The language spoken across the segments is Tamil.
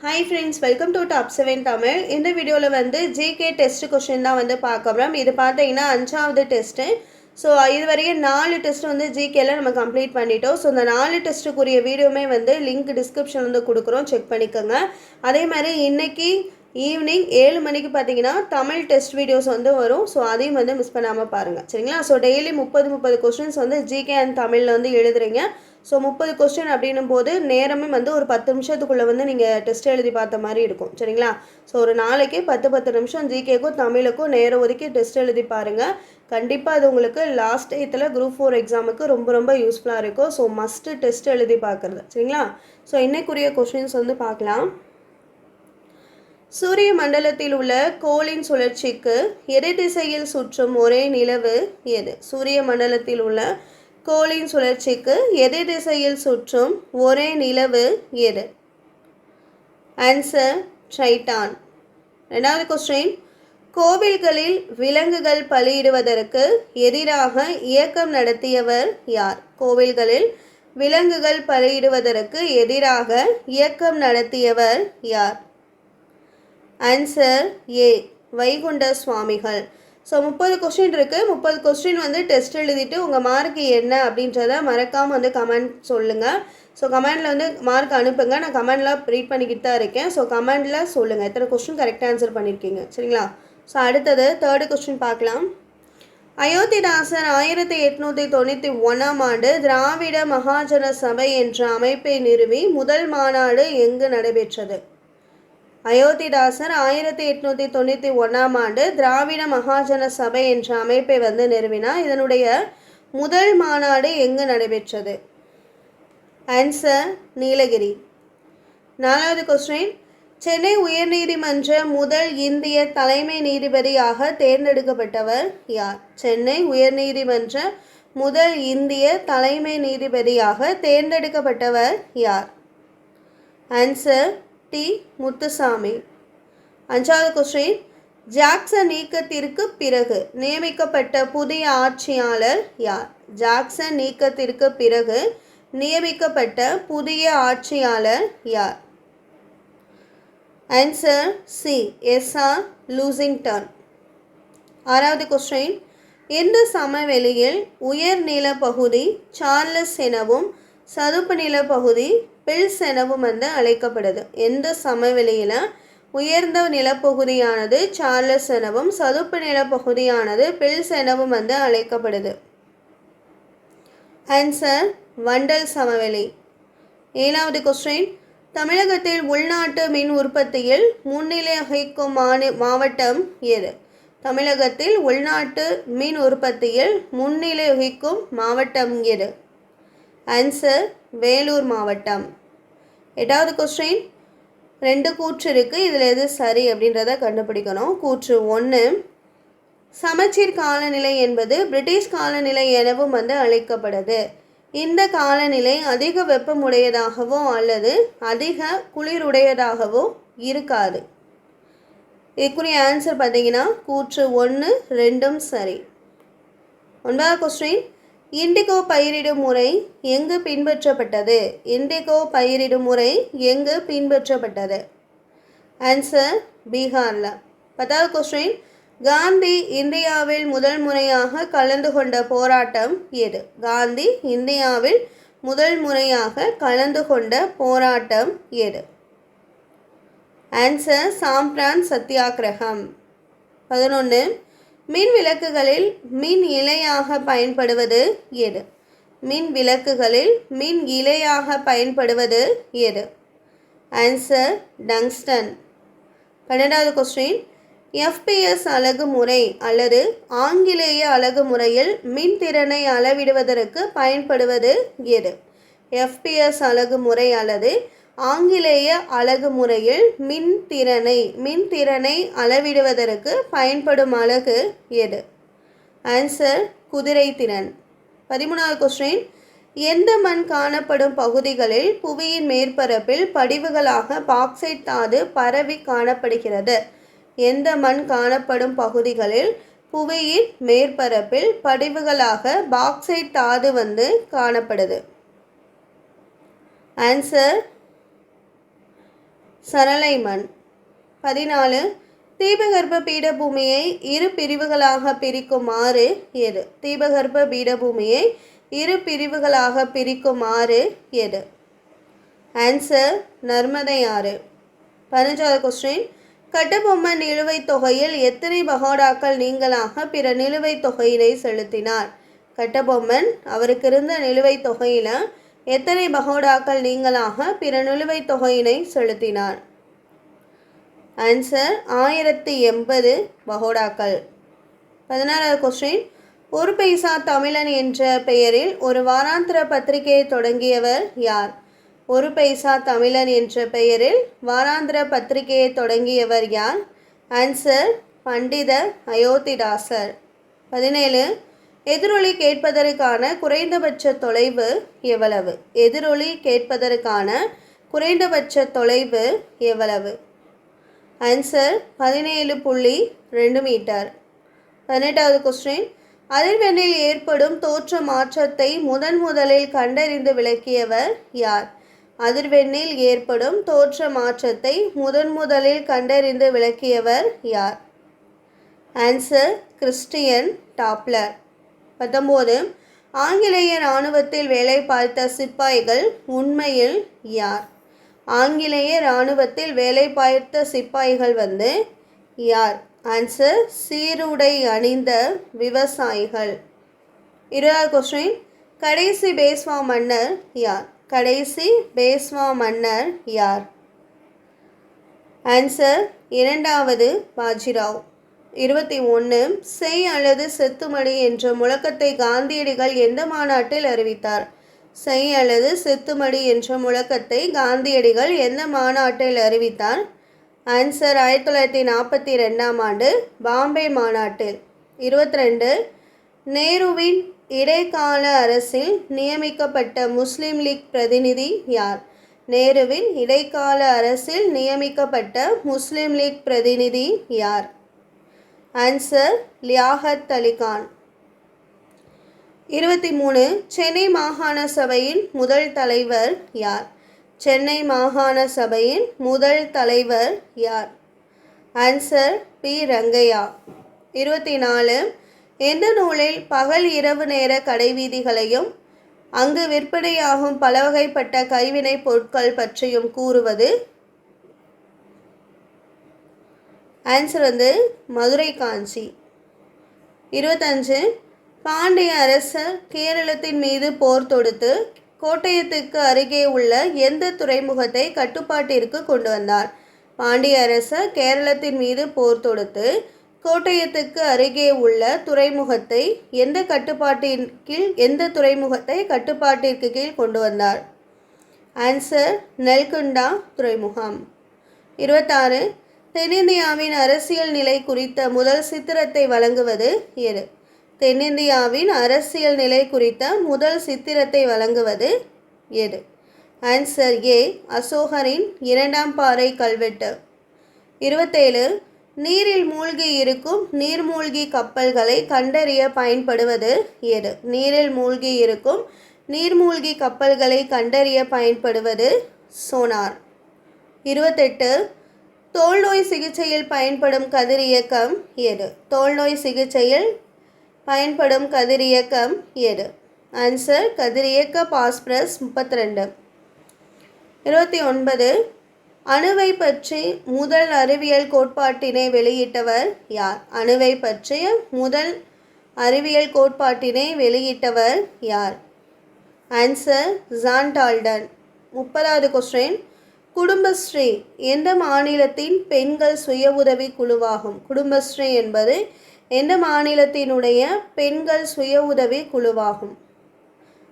Hi friends welcome to top seven Tamil இந்த வீடியோவில் வந்து ஜிகே டெஸ்ட் கொஷின் தான் வந்து பார்க்க இது பார்த்தீங்கன்னா அஞ்சாவது டெஸ்ட்டு ஸோ இதுவரையும் நாலு டெஸ்ட் வந்து ஜிகேல நம்ம கம்ப்ளீட் பண்ணிட்டோம். ஸோ இந்த நாலு டெஸ்ட்டுக்குரிய வீடியோமே வந்து லிங்க் டிஸ்கிரிப்ஷன் வந்து கொடுக்குறோம். செக் பண்ணிக்கோங்க. அதே மாதிரி இன்றைக்கி ஈவினிங் ஏழு மணிக்கு பார்த்தீங்கன்னா தமிழ் டெஸ்ட் வீடியோஸ் வந்து வரும். ஸோ அதையும் வந்து மிஸ் பண்ணாமல் பாருங்கள் சரிங்களா? ஸோ டெய்லி முப்பது முப்பது கொஸ்டின்ஸ் வந்து ஜிகே அண்ட் தமிழில் வந்து எழுதுறீங்க. ஸோ முப்பது கொஸ்டின் அப்படின்னும் போது நேரமே வந்து ஒரு பத்து நிமிஷத்துக்குள்ளே வந்து நீங்கள் டெஸ்ட் எழுதி பார்த்த மாதிரி இருக்கும். சரிங்களா? ஸோ ஒரு நாளைக்கு பத்து பத்து நிமிஷம் ஜிகேக்கும் தமிழுக்கும் நேரம் ஒதுக்கி டெஸ்ட் எழுதி பாருங்கள் கண்டிப்பாக அது உங்களுக்கு லாஸ்ட் டேத்தில் குரூப் ஃபோர் எக்ஸாமுக்கு ரொம்ப ரொம்ப யூஸ்ஃபுல்லாக இருக்கும். ஸோ மஸ்ட்டு டெஸ்ட் எழுதி பார்க்குறது. சரிங்களா? ஸோ இன்னைக்குரிய கொஸ்டின்ஸ் வந்து பார்க்கலாம். சூரிய மண்டலத்தில் உள்ள கோளின் சுழற்சிக்கு எதிர் திசையில் சுற்றும் ஒரே நிலவு எது? சூரிய மண்டலத்தில் உள்ள கோளின் சுழற்சிக்கு எதிர் திசையில் சுற்றும் ஒரே நிலவு எது? ஆன்சர் ட்ரைட்டான் ரெண்டாவது கொஸ்டின் கோவில்களில் விலங்குகள் பலியிடுவதற்கு எதிராக இயக்கம் நடத்தியவர் யார்? கோவில்களில் விலங்குகள் பலியிடுவதற்கு எதிராக இயக்கம் நடத்தியவர் யார்? ஆன்சர் ஏ வைகுண்ட சுவாமிகள் ஸோ முப்பது கொஸ்டின் இருக்குது முப்பது கொஸ்டின் வந்து டெஸ்ட் எழுதிட்டு உங்கள் மார்க் என்ன அப்படின்றத மறக்காமல் வந்து கமெண்ட் சொல்லுங்கள் ஸோ கமெண்டில் வந்து மார்க் அனுப்புங்க. நான் கமெண்டில் ரீட் பண்ணிக்கிட்டு தான் இருக்கேன். ஸோ கமெண்டில் சொல்லுங்கள் எத்தனை கொஸ்டின் கரெக்டாக ஆன்சர் பண்ணியிருக்கீங்க சரிங்களா? ஸோ அடுத்தது தேர்டு கொஸ்டின் பார்க்கலாம். அயோத்திதாசர் ஆயிரத்தி எட்நூற்றி தொண்ணூற்றி ஒன்றாம் ஆண்டு திராவிட மகாஜன சபை என்ற அமைப்பை நிறுவி முதல் மாநாடு எங்கு நடைபெற்றது? அயோத்திதாசர் ஆயிரத்தி எட்நூற்றி தொண்ணூற்றி ஒன்றாம் ஆண்டு திராவிட மகாஜன சபை என்ற அமைப்பை வந்து நிறுவினார். இதனுடைய முதல் மாநாடு எங்கு நடைபெற்றது? ஆன்சர் நீலகிரி. நாலாவது கொஸ்டின் சென்னை உயர்நீதிமன்ற முதல் இந்திய தலைமை நீதிபதியாக தேர்ந்தெடுக்கப்பட்டவர் யார்? சென்னை உயர்நீதிமன்ற முதல் இந்திய தலைமை நீதிபதியாக தேர்ந்தெடுக்கப்பட்டவர் யார்? Answer T. முத்துசாமி. அஞ்சாவது கொஸ்டின் ஜாக்சன் நீக்கத்திற்கு பிறகு நியமிக்கப்பட்ட புதிய ஆட்சியாளர் யார்? ஜாக்சன் நீக்கத்திற்கு பிறகு நியமிக்கப்பட்ட புதிய ஆட்சியாளர் யார்? Answer C S R Lushington ஆறாவது கொஸ்டின் இந்த சமவெளியில் உயர்நில பகுதி சார்லஸ் எனவும் சதுப்பு நில பகுதி பில்ஸ் எனவும் வந்து அழைக்கப்படுது. எந்த சமவெளியில்? உயர்ந்த நிலப்பகுதியானது சார்லஸ் எனவும் சதுப்பு நிலப்பகுதியானது பில்ஸ் எனவும் வந்து அழைக்கப்படுது. ஆன்சர் வண்டல் சமவெளி. ஏழாவது கொஸ்டின் தமிழகத்தில் உள்நாட்டு மின் உற்பத்தியில் முன்னிலை வகிக்கும் மாநி மாவட்டம் எது? தமிழகத்தில் உள்நாட்டு மின் உற்பத்தியில் முன்னிலை வகிக்கும் மாவட்டம் எது? ஆன்சர் வேலூர் மாவட்டம். எட்டாவது கொஸ்டின் ரெண்டு கூற்று இருக்குது இதில் எது சரி அப்படின்றத கண்டுபிடிக்கணும். கூற்று ஒன்று சமச்சீர் காலநிலை என்பது பிரிட்டிஷ் காலநிலை எனவும் வந்து அழைக்கப்படுது. இந்த காலநிலை அதிக வெப்பமுடையதாகவோ அல்லது அதிக குளிருடையதாகவோ இருக்காது. இதுக்குரிய ஆன்சர் பார்த்தீங்கன்னா கூற்று ஒன்று ரெண்டும் சரி. ஒன்பதாவது கொஸ்டின் இண்டிகோ பயிரிடும் முறை எங்கு பின்பற்றப்பட்டது? இண்டிகோ பயிரிடும் முறை எங்கு பின்பற்றப்பட்டது? ஆன்சர் பீகாரில். பத்தாவது கொஸ்டின் காந்தி இந்தியாவில் முதல் முறையாக கலந்து கொண்ட போராட்டம் எது? காந்தி இந்தியாவில் முதல் முறையாக கலந்து கொண்ட போராட்டம் எது? ஆன்சர் சாம்பிரான் சத்தியாகிரகம் பதினொன்று மின் விளக்குகளில் மின் இலையாக பயன்படுவது எது? மின் விளக்குகளில் மின் இலையாக பயன்படுவது எது? ஆன்சர் டங்ஸ்டன் பன்னெண்டாவது கொஸ்டின் எஃபிஎஸ் அலகு முறை அல்லது ஆங்கிலேய அலகு முறையில் மின் திறனை அளவிடுவதற்கு பயன்படுவது எது? எஃபிஎஸ் அலகு முறை அல்லது ஆங்கிலேய அலகு முறையில் மின் திறனை மின் திறனை அளவிடுவதற்கு பயன்படும் அலகு எது? ஆன்சர் குதிரை திறன். பதிமூணாவது கொஸ்டின் எந்த மண் காணப்படும் பகுதிகளில் புவியின் மேற்பரப்பில் படிவுகளாக பாக்சைட் தாது பரவி காணப்படுகிறது? எந்த மண் காணப்படும் பகுதிகளில் புவியின் மேற்பரப்பில் படிவுகளாக பாக்சைட் தாது வந்து காணப்படுது? ஆன்சர் சரளைமண் பதினாலு தீபகற்ப பீடபூமியை இரு பிரிவுகளாக பிரிக்குமாறு எது? தீபகற்ப பீடபூமியை இரு பிரிவுகளாக பிரிக்குமாறு எது? ஆன்சர் நர்மதை ஆறு. பதினஞ்சாவது கொஸ்டின் கட்டபொம்மன் நிலுவைத் தொகையில் எத்தனை பகோடாக்கள் நீங்களாக பிற நிலுவைத் தொகையினை செலுத்தினார்? கட்டபொம்மன் அவருக்கு இருந்த நிலுவைத் தொகையில் எத்தனை பகோடாக்கள் நீங்களாக பிற நிலுவைத் தொகையினை செலுத்தினார்? ஆன்சர் ஆயிரத்தி எண்பது பகோடாக்கள் பதினாறாவது கொஸ்டின் ஒரு பைசா தமிழன் என்ற பெயரில் ஒரு வாராந்திர பத்திரிகையை தொடங்கியவர் யார்? ஒரு பைசா தமிழன் என்ற பெயரில் வாராந்திர பத்திரிகையை தொடங்கியவர் யார்? ஆன்சர் பண்டித அயோத்திதாசர். பதினேழு எதிரொலி கேட்பதற்கான குறைந்தபட்ச தொலைவு எவ்வளவு? எதிரொலி கேட்பதற்கான குறைந்தபட்ச தொலைவு எவ்வளவு? ஆன்சர் பதினேழு புள்ளி ரெண்டு மீட்டர். பதினெட்டாவது கொஸ்டின் அதிர்வெண்ணில் ஏற்படும் தோற்ற மாற்றத்தை முதன் முதலில் கண்டறிந்து விளக்கியவர் யார்? அதிர்வெண்ணில் ஏற்படும் தோற்ற மாற்றத்தை முதன் முதலில் கண்டறிந்து விளக்கியவர் யார்? ஆன்சர் கிறிஸ்டியன் டாப்லர் பத்தொம்போது ஆங்கிலேய இராணுவத்தில் வேலை பார்த்த சிப்பாய்கள் உண்மையில் யார்? ஆங்கிலேய இராணுவத்தில் வேலை பார்த்த சிப்பாய்கள் வந்து யார்? ஆன்சர் சீருடை அணிந்த விவசாயிகள். இருபதாவது கொஸ்டின் கடைசி பேஸ்வா மன்னர் யார்? கடைசி பேஸ்வா மன்னர் யார்? ஆன்சர் இரண்டாவது பாஜிராவ். இருபத்தி ஒன்று செய் அல்லது செத்துமடி என்ற முழக்கத்தை காந்தியடிகள் எந்த மாநாட்டில் அறிவித்தார்? செய் அல்லது செத்துமடி என்ற முழக்கத்தை காந்தியடிகள் எந்த மாநாட்டில் அறிவித்தார்? ஆன்சர் ஆயிரத்தி தொள்ளாயிரத்தி நாற்பத்தி ரெண்டாம் ஆண்டு பாம்பே மாநாட்டில் இருபத்தி ரெண்டு நேருவின் இடைக்கால அரசில் நியமிக்கப்பட்ட முஸ்லீம் லீக் பிரதிநிதி யார்? நேருவின் இடைக்கால அரசில் நியமிக்கப்பட்ட முஸ்லீம் லீக் பிரதிநிதி யார்? ஆன்சர் லியாகத் அலிகான். இருபத்தி மூணு சென்னை மாகாண சபையின் முதல் தலைவர் யார்? சென்னை மாகாண சபையின் முதல் தலைவர் யார்? Answer P. ரங்கையா. இருபத்தி நாலு எந்த நூலில் பகல் இரவு நேர கடைவீதிகளையும் அங்கு விற்பனையாகும் பல வகைப்பட்ட கைவினைப் பொருட்கள் பற்றியும் கூறுவது ஆன்சர் வந்து மதுரை காஞ்சி. இருபத்தஞ்சு பாண்டிய அரசர் கேரளத்தின் மீது போர் தொடுத்து கோட்டயத்துக்கு அருகே உள்ள எந்த துறைமுகத்தை கட்டுப்பாட்டிற்கு கொண்டு வந்தார்? பாண்டிய அரசர் கேரளத்தின் மீது போர் தொடுத்து கோட்டயத்துக்கு அருகே உள்ள துறைமுகத்தை எந்த கட்டுப்பாட்டின் கீழ் எந்த துறைமுகத்தை கட்டுப்பாட்டிற்கு கீழ் கொண்டு வந்தார்? ஆன்சர் நெல்குண்டா துறைமுகம். இருபத்தாறு தென்னிந்தியாவின் அரசியல் நிலை குறித்த முதல் சித்திரத்தை வழங்குவது எது? தென்னிந்தியாவின் அரசியல் நிலை குறித்த முதல் சித்திரத்தை வழங்குவது எது? Answer A. அசோகரின் இரண்டாம் பாறை கல்வெட்டு. இருபத்தேழு. நீரில் மூழ்கி இருக்கும் நீர்மூழ்கி கப்பல்களை கண்டறிய பயன்படுவது எது? நீரில் மூழ்கி இருக்கும் நீர்மூழ்கி கப்பல்களை கண்டறிய பயன்படுவது சோனார். இருபத்தெட்டு. தோல்நோய் சிகிச்சையில் பயன்படும் கதிரியக்கம் எது தோல்நோய் சிகிச்சையில் பயன்படும் கதிரியக்கம் எது ஆன்சர் கதிரியக்க பாஸ்பரஸ் முப்பத்தி ரெண்டு இருபத்தி ஒன்பது. அணுவை பற்றி முதல் அறிவியல் கோட்பாட்டினை வெளியிட்டவர் யார்? அணுவை பற்றிய முதல் அறிவியல் கோட்பாட்டினை வெளியிட்டவர் யார்? ஆன்சர் ஜான் டால்டன் முப்பதாவது கொஸ்டின் குடும்பஸ்ரீ எந்த மாநிலத்தின் பெண்கள் சுய உதவி குழுவாகும்? குடும்பஸ்ரீ என்பது எந்த மாநிலத்தினுடைய பெண்கள் சுய உதவி குழுவாகும்?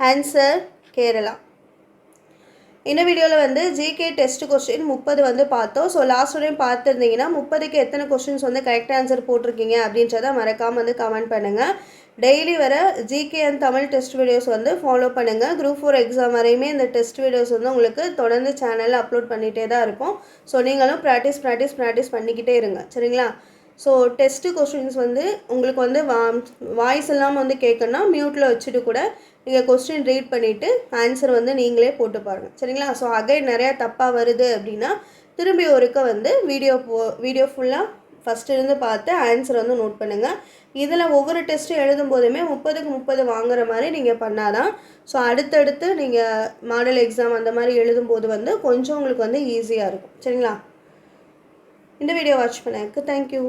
ஆன்சர் கேரளா இந்த வீடியோவில் வந்து ஜிகே டெஸ்ட் கொஸ்டின் முப்பது வந்து பார்த்தோம். ஸோ லாஸ்ட் டைம் பார்த்துருந்தீங்கன்னா முப்பதுக்கு எத்தனை கொஸ்டின்ஸ் வந்து கரெக்ட் ஆன்சர் போட்டிருக்கீங்க அப்படின்றத மறக்காமல் வந்து கமெண்ட் பண்ணுங்கள் டெய்லி வர GK and Tamil test videos வந்து ஃபாலோ பண்ணுங்கள் குரூப் ஃபோர் எக்ஸாம் வரையுமே இந்த டெஸ்ட் வீடியோஸ் வந்து உங்களுக்கு தொடர்ந்து சேனலில் அப்லோட் பண்ணிகிட்டே தான் இருப்போம் ஸோ நீங்களும் ப்ராக்டிஸ் ப்ராக்டிஸ் ப்ராக்டிஸ் பண்ணிக்கிட்டே இருங்க. சரிங்களா? ஸோ டெஸ்ட்டு கொஸ்டின்ஸ் வந்து உங்களுக்கு வந்து வா வாய்ஸ் இல்லாமல் வந்து கேட்கணும்னா மியூட்டில் வச்சுட்டு கூட நீங்கள் கொஸ்டின் ரீட் பண்ணிவிட்டு ஆன்சர் வந்து நீங்களே போட்டு பாருங்கள் சரிங்களா? ஸோ அகைன் நிறையா தப்பாக வருது அப்படின்னா திரும்பி ஒருக்க வந்து வீடியோ போ வீடியோ ஃபுல்லாக ஃபஸ்ட்டு இருந்து பார்த்து ஆன்சர் வந்து நோட் பண்ணுங்கள் இதில் ஒவ்வொரு டெஸ்ட்டும் எழுதும் போதுமே முப்பதுக்கு முப்பது வாங்குற மாதிரி நீங்கள் பண்ணாதான் ஸோ அடுத்தடுத்து நீங்கள் மாடல் எக்ஸாம் அந்த மாதிரி எழுதும்போது வந்து கொஞ்சம் உங்களுக்கு வந்து ஈஸியாக இருக்கும். சரிங்களா? இந்த வீடியோ வாட்ச் பண்ணதுக்கு தேங்க்யூ